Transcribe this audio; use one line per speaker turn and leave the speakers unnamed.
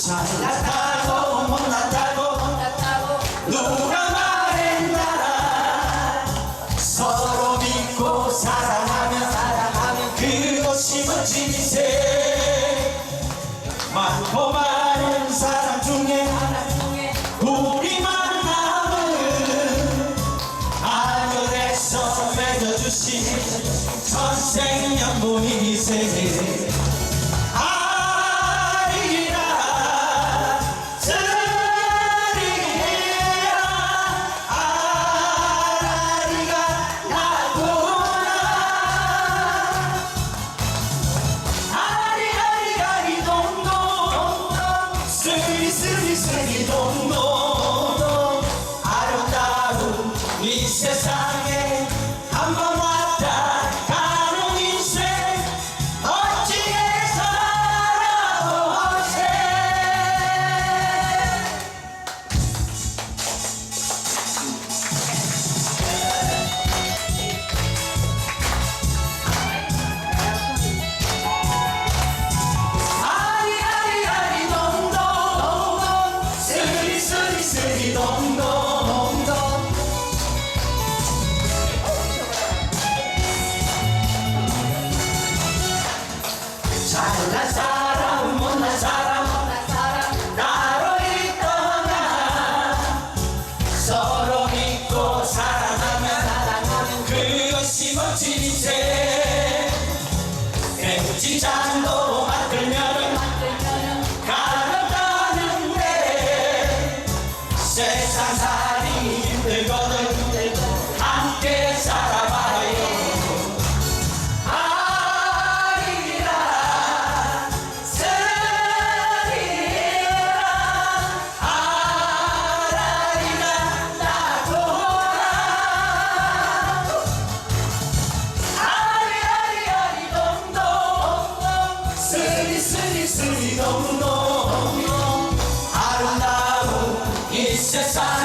잘났다고 못났다고 누가 말했나 서로 믿고 사랑하면 사랑하면 그것이 멋진 인생 많고 많은 사람 중에 우리만 남은 하늘에서 맺어주신 선생연분이 세계 사랑하면 그것이 멋진 인생. 대구지 쓰리 동동 아름다운 이 세상에